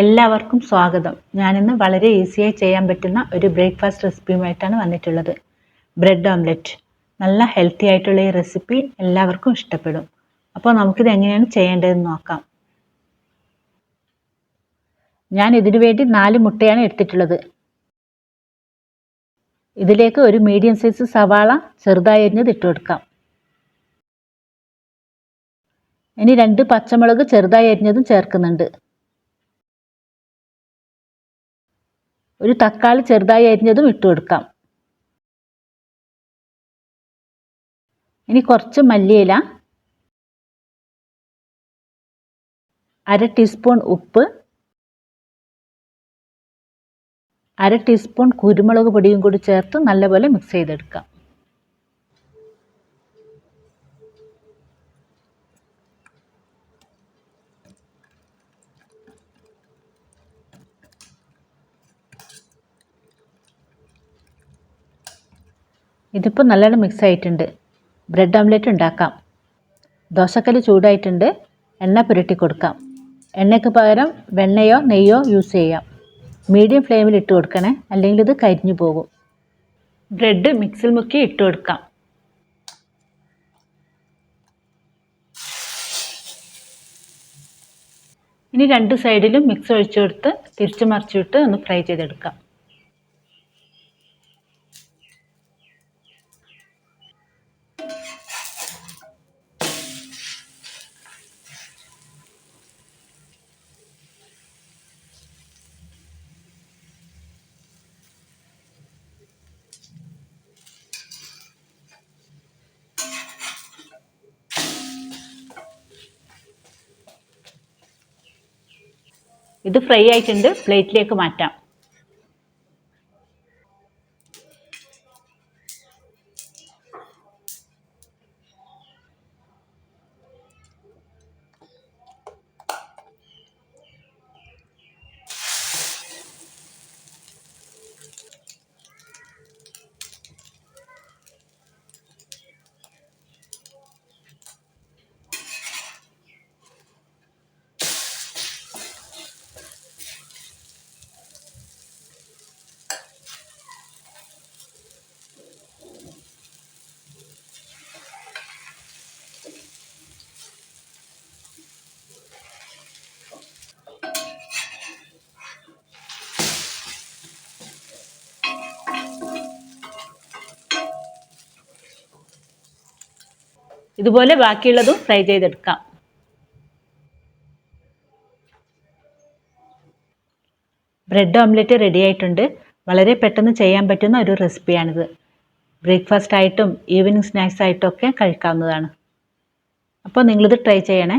എല്ലാവർക്കും സ്വാഗതം. ഞാനിന്ന് വളരെ ഈസിയായി ചെയ്യാൻ പറ്റുന്ന ഒരു ബ്രേക്ക്ഫാസ്റ്റ് റെസിപ്പിയുമായിട്ടാണ് വന്നിട്ടുള്ളത്. Bread omelette. നല്ല ഹെൽത്തി ആയിട്ടുള്ള ഈ റെസിപ്പി എല്ലാവർക്കും ഇഷ്ടപ്പെടും. അപ്പോൾ നമുക്കിത് എങ്ങനെയാണ് ചെയ്യേണ്ടതെന്ന് നോക്കാം. ഞാൻ ഇതിനു വേണ്ടി നാല് മുട്ടയാണ് എടുത്തിട്ടുള്ളത്. ഇതിലേക്ക് ഒരു മീഡിയം സൈസ് സവാള ചെറുതായി അരിഞ്ഞത് ഇട്ട് കൊടുക്കാം. ഇനി രണ്ട് പച്ചമുളക് ചെറുതായി അരിഞ്ഞതും ചേർക്കുന്നുണ്ട്. ഒരു തക്കാളി ചെറുതായി അരിഞ്ഞതും ഇട്ട് കൊടുക്കാം. ഇനി കുറച്ച് മല്ലിയില അര ടീസ്പൂൺ ഉപ്പ് അര ടീസ്പൂൺ കുരുമുളക് പൊടിയും കൂടി ചേർത്ത് നല്ലപോലെ മിക്സ് ചെയ്തെടുക്കാം. ഇതിപ്പോൾ നല്ലോണം മിക്സ് ആയിട്ടുണ്ട്. ബ്രെഡ് ഓംലെറ്റ് ഉണ്ടാക്കാം. ദോശക്കല്ല് ചൂടായിട്ടുണ്ട്. എണ്ണ പുരട്ടി കൊടുക്കാം. എണ്ണയ്ക്ക് പകരം വെണ്ണയോ നെയ്യോ യൂസ് ചെയ്യാം. മീഡിയം ഫ്ലെയിമിൽ ഇട്ട് കൊടുക്കണേ. അല്ലെങ്കിൽ ഇത് കരിഞ്ഞു പോകും. ബ്രെഡ് മിക്സിൽ മുക്കി ഇട്ട് കൊടുക്കാം. ഇനി രണ്ട് സൈഡിലും മിക്സ് ഒഴിച്ചു കൊടുത്ത് തിരിച്ചു മറിച്ചിട്ട് ഒന്ന് ഫ്രൈ ചെയ്തെടുക്കാം. ഇത് ഫ്രൈ ആയിട്ടുണ്ട്. പ്ലേറ്റിലേക്ക് മാറ്റാം. ഇതുപോലെ ബാക്കിയുള്ളതും ഫ്രൈ ചെയ്തെടുക്കാം. ബ്രെഡ് ഓംലെറ്റ് റെഡി ആയിട്ടുണ്ട്. വളരെ പെട്ടെന്ന് ചെയ്യാൻ പറ്റുന്ന ഒരു റെസിപ്പിയാണിത് ബ്രേക്ക്ഫാസ്റ്റ് ആയിട്ടും ഈവനിങ് സ്നാക്സ് ആയിട്ടും ഒക്കെ കഴിക്കാവുന്നതാണ്. അപ്പോൾ നിങ്ങളിത് ട്രൈ ചെയ്യണേ.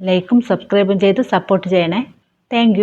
ലൈക്കും സബ്സ്ക്രൈബും ചെയ്ത് സപ്പോർട്ട് ചെയ്യണേ. താങ്ക്